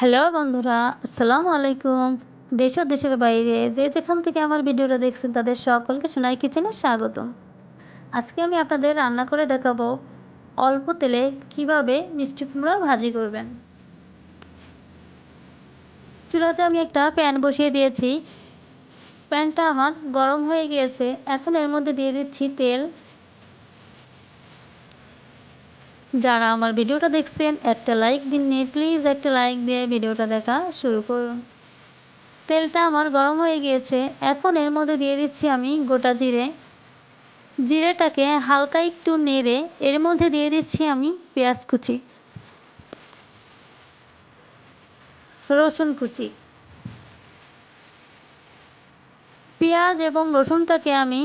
Hello বন্ধুরা, আসসালামু আলাইকুম। দেশ দেশের বাইরে যে যেখান থেকে আমার ভিডিওটা দেখছেন তাদের সকলকে সোনাই কিচেনে স্বাগতম। আজকে আমি আপনাদের রান্না করে দেখাবো অল্প তেলে কীভাবে মিষ্টি কুমড়া ভাজি করবেন। চুলাতে আমি একটা প্যান বসিয়ে দিয়েছি। প্যানটা আমার গরম হয়ে গিয়েছে। এখন এর মধ্যে দিয়ে দিচ্ছি তেল। যারা আমার ভিডিওটা দেখছেন, একটা লাইক দিন নিয়ে প্লিজ একটা লাইক দিয়ে ভিডিওটা দেখা শুরু করুন। তেলটা আমার গরম হয়ে গিয়েছে, এখন এর মধ্যে দিয়ে দিচ্ছি আমি গোটা জিরে। জিরেটাকে হালকা একটু নেড়ে এর মধ্যে দিয়ে দিচ্ছি আমি পেঁয়াজ কুচি, রসুন কুচি। পেঁয়াজ এবং রসুনটাকে আমি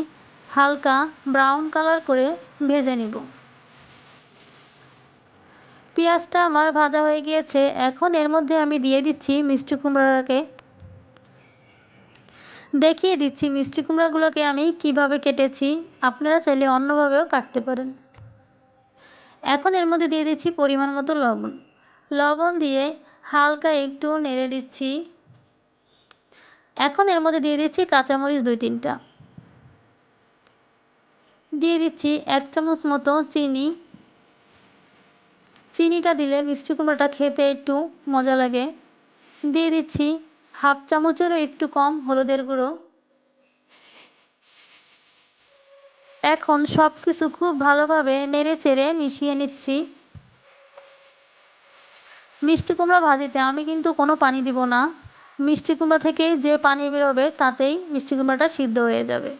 হালকা ব্রাউন কালার করে ভেজে নিব। পেঁয়াজটা আমার ভাজা হয়ে গিয়েছে, এখন এর মধ্যে আমি দিয়ে দিচ্ছি মিষ্টি কুমড়াকে। দেখিয়ে দিচ্ছি মিষ্টি কুমড়াগুলোকে আমি কীভাবে কেটেছি, আপনারা চাইলে অন্যভাবেও কাটতে পারেন। এখন এর মধ্যে দিয়ে দিচ্ছি পরিমাণ মতো লবণ। লবণ দিয়ে হালকা একটু নেড়ে দিচ্ছি। এখন এর মধ্যে দিয়ে দিচ্ছি কাঁচামরিচ দুই তিনটা। দিয়ে দিচ্ছি এক চামচ মতো চিনি। চিনিটা দিলে মিষ্টি কুমড়োটা খেতে একটু মজা লাগে। দিয়ে দিচ্ছি হাফ চামচেরও একটু কম হলুদের গুঁড়ো। এখন সব কিছু খুব ভালোভাবে নেড়ে চেড়ে মিশিয়ে নিচ্ছি। মিষ্টি কুমড়া ভাজিতে আমি কিন্তু কোনো পানি দিব না। মিষ্টি কুমড়া থেকে যে পানি বেরোবে তাতেই মিষ্টি কুমড়াটা সিদ্ধ হয়ে যাবে।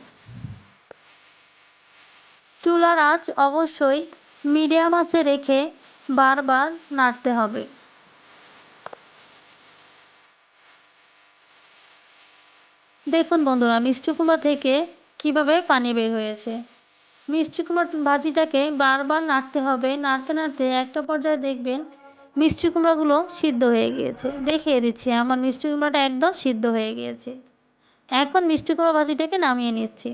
চুলার আঁচ অবশ্যই মিডিয়াম আঁচে রেখে বারবার নাড়তে হবে। দেখুন বন্ধুরা, মিষ্টি কুমড়া থেকে কীভাবে পানি বের হয়েছে। মিষ্টি কুমড়া ভাজিটাকে বারবার নাড়তে হবে। নাড়তে নাড়তে একটা পর্যায়ে দেখবেন মিষ্টি কুমড়াগুলো সিদ্ধ হয়ে গিয়েছে। দেখিয়ে দিচ্ছি, আমার মিষ্টি কুমড়াটা একদম সিদ্ধ হয়ে গিয়েছে। এখন মিষ্টি কুমড়া ভাজিটাকে নামিয়ে নিচ্ছি।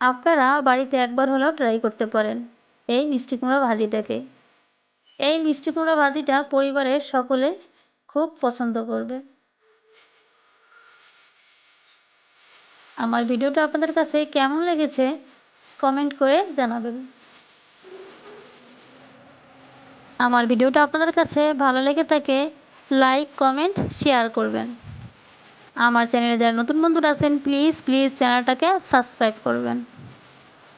আপনারা বাড়িতে একবার হলেও ট্রাই করতে পারেন। এই মিষ্টি কুমড়া ভাজিটাকে। এই মিষ্টি কুমড়া ভাজিটা পরিবারের সকলে খুব পছন্দ করবে। আমার ভিডিওটা আপনাদের কাছে কেমন লেগেছে কমেন্ট করে জানাবেন। আমার ভিডিওটা আপনাদের কাছে ভালো লেগে থাকে, লাইক, কমেন্ট, শেয়ার করবেন। আমার চ্যানেলে যারা নতুন বন্ধুরা আছেন, প্লিজ প্লিজ চ্যানেলটাকে সাবস্ক্রাইব করবেন।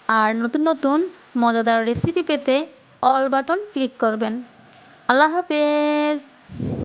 আর নতুন নতুন মজাদার রেসিপি পেতে অল বাটন ক্লিক করবেন। আল্লাহ হাফেজ।